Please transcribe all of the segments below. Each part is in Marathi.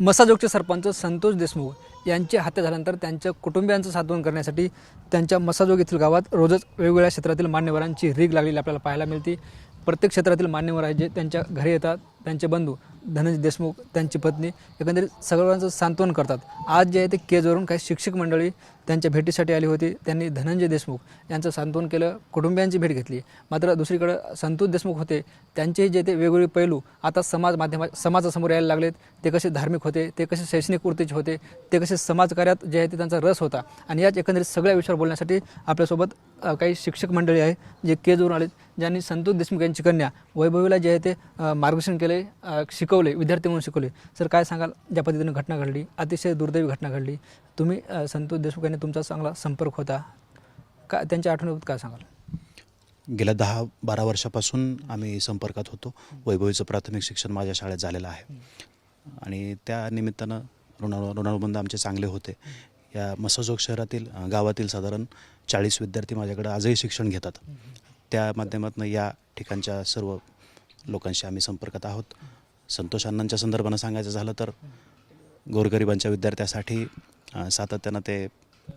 मसाजोगचे सरपंच संतोष देशमुख यांची हत्या झाल्यानंतर त्यांच्या कुटुंबियांचं सांत्वन करण्यासाठी त्यांच्या मसाजोग येथील गावात रोजच वेगवेगळ्या क्षेत्रातील मान्यवरांची रीग लागलेली आपल्याला पाहायला मिळते. प्रत्येक क्षेत्रातील मान्यवर आहे जे त्यांच्या घरी येतात. त्यांचे बंधू धनंजय देशमुख त्यांची पत्नी एकंदरीत सगळ्यांचं सांत्वन करतात. आज जे आहे ते केजवरून काही शिक्षक मंडळी त्यांच्या भेटीसाठी आली होती. त्यांनी धनंजय देशमुख यांचं सांत्वन केलं कुटुंबियांची भेट घेतली. मात्र दुसरीकडं संतोष देशमुख होते. त्यांचेही जे ते वेगवेगळे पैलू आता समाज माध्यमा समाजासमोर यायला लागलेत. ते कसे धार्मिक होते ते कसे शैक्षणिक वृत्तीचे होते ते कसे समाजकार्यात जे आहे ते त्यांचा रस होता. आणि याच एकंदरीत सगळ्या विषयावर बोलण्यासाठी आपल्यासोबत काही शिक्षक मंडळी आहे जे केजवरून आले ज्यांनी संतोष देशमुख यांची कन्या वैभवीला जे आहे ते मार्गदर्शन केले अ, शिकवले विद्यार्थी म्हणून शिकवले. सर काय सांगाल? ज्या पद्धतीनं घटना घडली अतिशय दुर्दैवी घटना घडली. तुम्ही संतोष देशमुख यांनी तुमचा चांगला संपर्क होता. का त्यांच्या आठवणीबाबत काय सांगाल? गेल्या दहा बारा वर्षापासून आम्ही संपर्कात होतो. वैभवीचं प्राथमिक शिक्षण माझ्या शाळेत झालेलं आहे. आणि त्या निमित्तानं ऋणा ऋणानुबंध आमचे चांगले होते. या मसजोग शहरातील गावातील साधारण चाळीस विद्यार्थी माझ्याकडे आजही शिक्षण घेतात. त्या माध्यमातून या ठिकाणच्या सर्व लोकांशी आम्ही संपर्कात आहोत. संतोष अण्णांच्या संदर्भानं सांगायचं झालं तर गोरगरिबांच्या विद्यार्थ्यासाठी सातत्यानं ते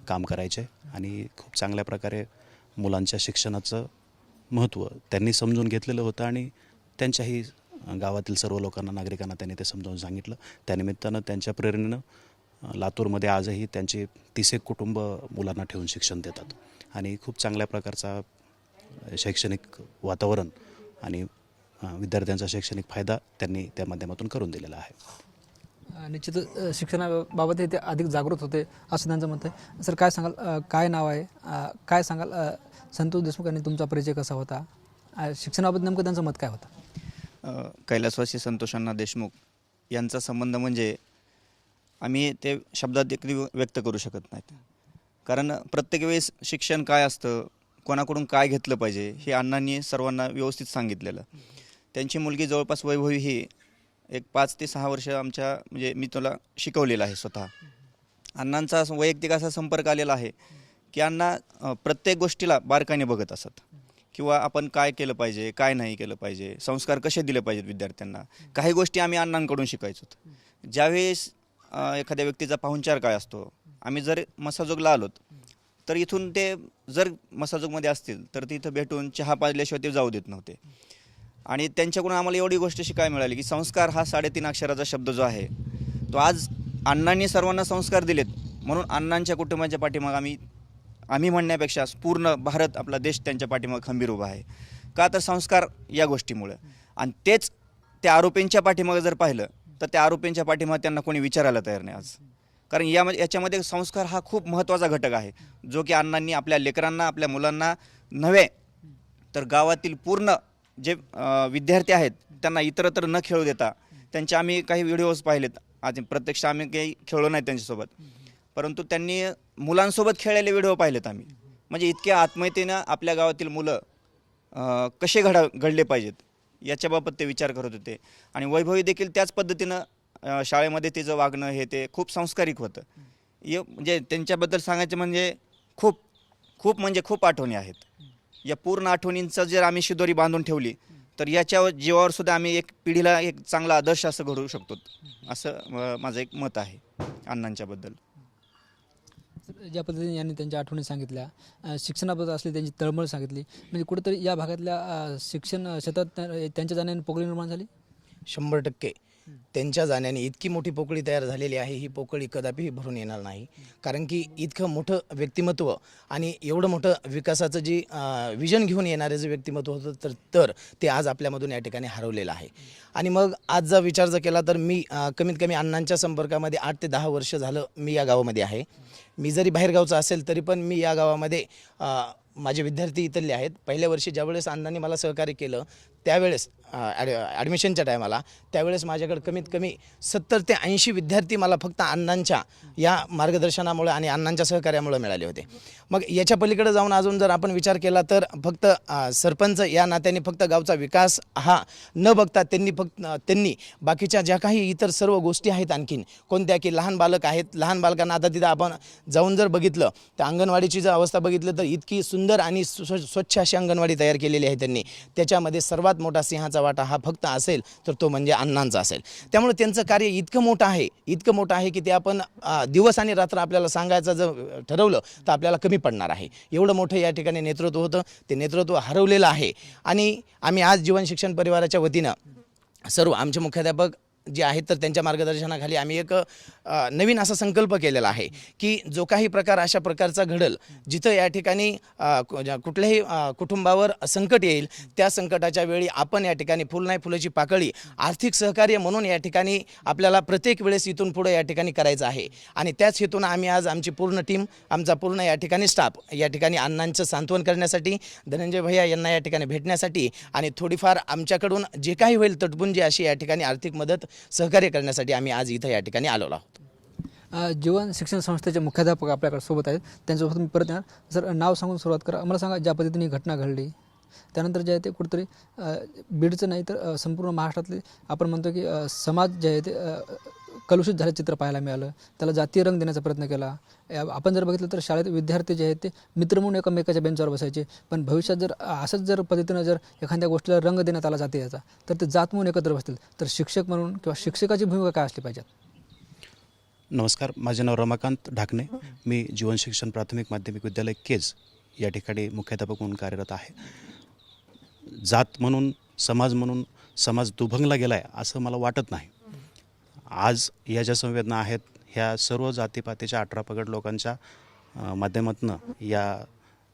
काम करायचे आणि खूप चांगल्या प्रकारे मुलांच्या शिक्षणाचं महत्त्व त्यांनी समजून घेतलेलं होतं आणि त्यांच्याही गावातील सर्व लोकांना नागरिकांना त्यांनी ते समजावून सांगितलं. त्यानिमित्तानं त्यांच्या प्रेरणेनं लातूरमध्ये आजही त्यांची तीस कुटुंब मुलांना ठेवून शिक्षण देतात. आणि खूप चांगल्या प्रकारचा शैक्षणिक वातावरण आणि विद्यार्थ्यांचा शैक्षणिक फायदा त्यांनी त्या माध्यमातून करून दिलेला आहे. अ, शिक्षणाबाबत ते अधिक जागृत होते असं त्यांचं मत आहे. सर काय सांगाल काय नाव आहे? काय सांगाल संतोष देशमुख यांनी तुमचा परिचय कसा होता? शिक्षणाबाबत नेमकं त्यांचं मत काय होतं? कैलासवासी संतोषांना देशमुख यांचा संबंध म्हणजे आम्ही ते शब्दात देखील व्यक्त करू शकत नाहीत. कारण प्रत्येक वेळेस शिक्षण काय असतं कोणाकडून काय घेतलं पाहिजे हे अण्णांनी सर्वांना व्यवस्थित सांगितलेलं. त्यांची मुलगी जवळपास वैभवी ही एक पाच ते सहा वर्ष आमच्या म्हणजे मी तुला शिकवलेलं आहे स्वतः. अण्णांचा असं वैयक्तिक असा संपर्क आलेला आहे की अण्णा प्रत्येक गोष्टीला बारकाईने बघत असत. किंवा आपण काय केलं पाहिजे काय नाही केलं पाहिजे संस्कार कसे दिले पाहिजेत विद्यार्थ्यांना काही गोष्टी आम्ही अण्णांकडून शिकायचो. ज्यावेळेस एखाद्या व्यक्तीचा पाहुणचार काय असतो आम्ही जर मसाजोगला आलोत तर इथून ते जर मसाजोगमध्ये असतील तर तिथं भेटून चहा पाजल्याशिवाय ते जाऊ देत नव्हते. आणि त्यांच्याकडून आम्हाला एवढी गोष्ट शिकायला मिळाली की संस्कार हा साडेतीन अक्षराचा शब्द जो आहे तो आज अण्णांनी सर्वांना संस्कार दिलेत. म्हणून अण्णांच्या कुटुंबाच्या पाठीमाग आम्ही आम्ही म्हणण्यापेक्षा पूर्ण भारत आपला देश त्यांच्या पाठीमाग खंबीर उभा आहे. का तर संस्कार या गोष्टीमुळं. आणि तेच त्या आरोपींच्या पाठीमागं जर पाहिलं तर त्या आरोपींच्या पाठीमागं त्यांना कोणी विचारायला तयार नाही आज. कारण या याच्यामध्ये संस्कार हा खूप महत्त्वाचा घटक आहे जो की अण्णांनी आपल्या लेकरांना आपल्या मुलांना नव्हे तर गावातील पूर्ण जे विद्यार्थी आहेत त्यांना इतरत्र न खेळू देता त्यांचे आम्ही काही व्हिडिओज पाहिलेत. आज प्रत्यक्ष आम्ही काही खेळलो नाही त्यांच्यासोबत. परंतु त्यांनी मुलांसोबत खेळलेले व्हिडिओ पाहिलेत आम्ही. म्हणजे इतक्या आत्मयतेनं आपल्या गावातील मुलं कसे घडा घडले पाहिजेत याच्याबाबत ते विचार करत होते. आणि वैभवी देखील त्याच पद्धतीनं शाळेमध्ये तिचं वागणं हे ते खूप संस्कारिक होतं. य म्हणजे त्यांच्याबद्दल सांगायचं म्हणजे खूप खूप म्हणजे खूप आठवणी आहेत. या पूर्ण आठवणींचं जर आम्ही शिदोरी बांधून ठेवली तर याच्या जीवावर सुद्धा आम्ही एक पिढीला एक चांगला आदर्श असं घडवू शकतो असं माझं एक मत आहे अण्णांच्याबद्दल ज्या पद्धतीने यांनी त्यांच्या आठवणी सांगितल्या शिक्षणाबद्दल असली त्यांची तळमळ सांगितली म्हणजे कुठेतरी या भागातल्या शिक्षण क्षेत्रात त्या- त्यांच्या जाण्याने पोकळी निर्माण झाली? शंभर टक्के. त्यांच्या जाण्याने इतकी मोठी पोकळी तयार झालेली आहे ही पोकळी कदापिही भरून येणार नाही. कारण की इतकं मोठं व्यक्तिमत्व आणि एवढं मोठं विकासाचं जी विजन घेऊन येणारे जे व्यक्तिमत्व होतं तर तर ते आज आपल्यामधून या ठिकाणी हरवलेलं आहे. आणि मग आज जर विचार जर केला तर मी कमीत कमी अण्णांच्या संपर्कामध्ये आठ ते दहा वर्ष झालं मी या गावामध्ये आहे. मी जरी बाहेरगावचा असेल तरी पण मी या गावामध्ये माझे विद्यार्थी इथले आहेत. पहिल्या वर्षी ज्यावेळेस अण्णांनी मला सहकार्य केलं त्यावेळेस ॲड ॲडमिशनच्या टायमाला त्यावेळेस माझ्याकडे कमीत कमी सत्तर ते ऐंशी विद्यार्थी मला फक्त अण्णांच्या या मार्गदर्शनामुळे आणि अण्णांच्या सहकार्यामुळे मिळाले होते. मग याच्या पलीकडे जाऊन अजून जर आपण विचार केला तर फक्त सरपंच या नात्याने फक्त गावचा विकास हा न बघता त्यांनी फक्त त्यांनी बाकीच्या ज्या काही इतर सर्व गोष्टी आहेत आणखीन कोणत्या की लहान बालक आहेत लहान बालकांना आता तिथं आपण जाऊन जर बघितलं तर अंगणवाडीची जर अवस्था बघितलं तर इतकी सुंदर आणि स्वच्छ अशी अंगणवाडी तयार केलेली आहे त्यांनी. त्याच्यामध्ये सर्वात मोठा सिंहाचा महत्त्वाचा वाटा हा फक्त असेल तर तो म्हणजे अण्णांचा असेल. त्यामुळे त्यांचं कार्य इतकं मोठं आहे इतकं मोठं आहे की ते आपण दिवस आणि रात्र आपल्याला सांगायचं जर ठरवलं तर आपल्याला कमी पडणार आहे. एवढं मोठं या ठिकाणी नेतृत्व होतं ते नेतृत्व हरवलेलं आहे. आणि आम्ही आज जीवन शिक्षण परिवाराच्या वतीनं सर्व आमचे मुख्याध्यापक जे आहेत तर त्यांच्या मार्गदर्शनाखाली आम्ही एक नवीन असा संकल्प केलेला आहे की जो काही प्रकार अशा प्रकारचा घडल जिथं या ठिकाणी कुठल्याही कुटुंबावर संकट येईल त्या संकटाच्या वेळी आपण या ठिकाणी फुल नाही फुलाची पाकळी आर्थिक सहकार्य म्हणून या ठिकाणी आपल्याला प्रत्येक वेळेस इथून पुढे या ठिकाणी करायचं आहे. आणि त्याच हेतून आम्ही आज आमची पूर्ण टीम आमचा पूर्ण या ठिकाणी स्टाफ या ठिकाणी अण्णांचं सांत्वन करण्यासाठी धनंजय भैया यांना या ठिकाणी भेटण्यासाठी आणि थोडीफार आमच्याकडून जे काही होईल तटबुंजी अशी या ठिकाणी आर्थिक मदत सहकार्य करण्यासाठी आम्ही आज इथं या ठिकाणी आलेलो आहोत. जीवन शिक्षण संस्थेचे मुख्याध्यापक आपल्याकडे सोबत आहेत. त्यांच्यासोबत मी परत येणार. सर नाव सांगून सुरुवात करा. मला सांगा ज्या पद्धतीने ही घटना घडली त्यानंतर जे आहे ते कुठेतरी बीडचं नाही तर संपूर्ण महाराष्ट्रातले आपण म्हणतो की समाज जे आहे ते कलुषित झालं चित्र पाहायला मिळालं. त्याला जातीय रंग देण्याचा प्रयत्न केला. आपण जर बघितलं तर शाळेत विद्यार्थी जे आहेत ते मित्र म्हणून एकमेकाच्या बेंचवर बसायचे. पण भविष्यात जर असंच जर पद्धतीनं जर एखाद्या गोष्टीला रंग देण्यात आला जाते याचा तर ते जात म्हणून एकत्र बसतील. तर शिक्षक म्हणून किंवा शिक्षकाची भूमिका काय असली पाहिजे नमस्कार. माझे नाव रमाकांत ढाकणे. मी जीवन शिक्षण प्राथमिक माध्यमिक विद्यालय केज या ठिकाणी मुख्याध्यापक म्हणून कार्यरत आहे. जात म्हणून समाज म्हणून समाज दुभंगला गेला आहे असं मला वाटत नाही. आज या ज्या संवेदना आहेत ह्या सर्व जातीपातीच्या अठरा पगड लोकांच्या माध्यमातून या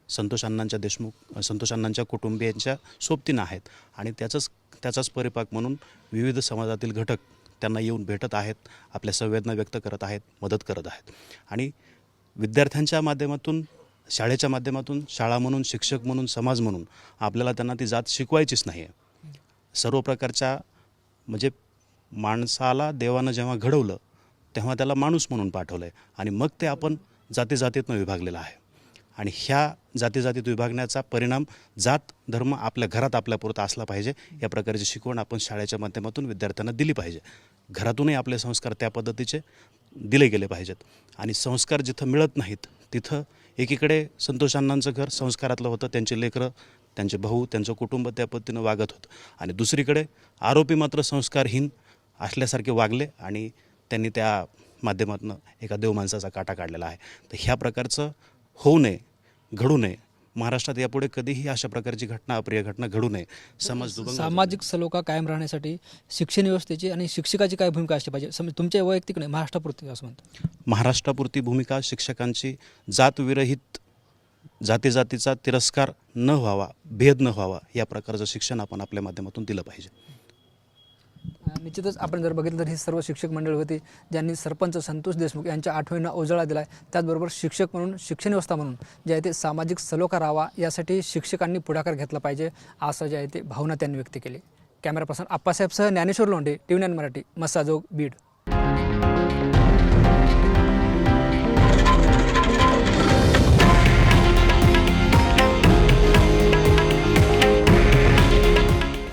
संतोष अण्णांच्या देशमुख संतोष अण्णांच्या कुटुंबियांच्या सोबतीनं आहेत. आणि त्याचाच त्याचाच परिपाक म्हणून विविध समाजातील घटक त्यांना येऊन भेटत आहेत आपल्या संवेदना व्यक्त करत आहेत मदत करत आहेत. आणि विद्यार्थ्यांच्या माध्यमातून शाळेच्या माध्यमातून शाळा म्हणून शिक्षक म्हणून समाज म्हणून आपल्याला त्यांना ती जात शिकवायचीच नाही आहे सर्व प्रकारच्या म्हणजे माणसाला देवानं जेव्हा घडवलं तेव्हा त्याला माणूस म्हणून पाठवलं आहे आणि मग ते आपण जाती जातीतनं विभागलेलं आहे. आणि ह्या जाती जातीत विभागण्याचा परिणाम जात धर्म आपल्या घरात आपल्यापुरता असला पाहिजे. या प्रकारची शिकवण आपण शाळेच्या माध्यमातून विद्यार्थ्यांना दिली पाहिजे. घरातूनही आपले संस्कार त्या पद्धतीचे दिले गेले पाहिजेत. आणि संस्कार जिथं मिळत नाहीत तिथं एकीकडे संतोषांनांचं घर संस्कारातलं होतं त्यांचे लेकरं त्यांचे भाऊ त्यांचं कुटुंब त्या पद्धतीनं वागत होतं. आणि दुसरीकडे आरोपी मात्र संस्कारहीन असल्यासारखे वागले आणि त्यांनी त्या माध्यमातून एका देव माणसाचा काटा काढलेला आहे. तर ह्या प्रकारचं होऊ नये घडू नये. महाराष्ट्रात यापुढे कधीही अशा प्रकारची घटना अप्रिय घटना घडू नये. समाज सामाजिक सलोखा कायम राहण्यासाठी शिक्षण व्यवस्थेची आणि शिक्षकाची काय भूमिका असली पाहिजे? सम तुमच्या वैयक्तिक नाही महाराष्ट्रापुरती असं म्हणतो महाराष्ट्रापुरती भूमिका शिक्षकांची जातविरहित जाती जातीचा तिरस्कार न व्हावा भेद न व्हावा या प्रकारचं शिक्षण आपण आपल्या माध्यमातून दिलं पाहिजे. निश्चितच आपण जर बघितलं तर हे सर्व शिक्षक मंडळी होते ज्यांनी सरपंच संतोष देशमुख यांच्या आठवणींना उजाळा दिला आहे त्याचबरोबर शिक्षक म्हणून शिक्षण व्यवस्था म्हणून जे आहे ते सामाजिक सलोखा राहावा यासाठी शिक्षकांनी पुढाकार घेतला पाहिजे असं जे आहे ते भावना त्यांनी व्यक्त केली. कॅमेरा पर्सन आप्पासाहेबसह ज्ञानेश्वर लोंढे टी व्ही मराठी मसाजोग बीड.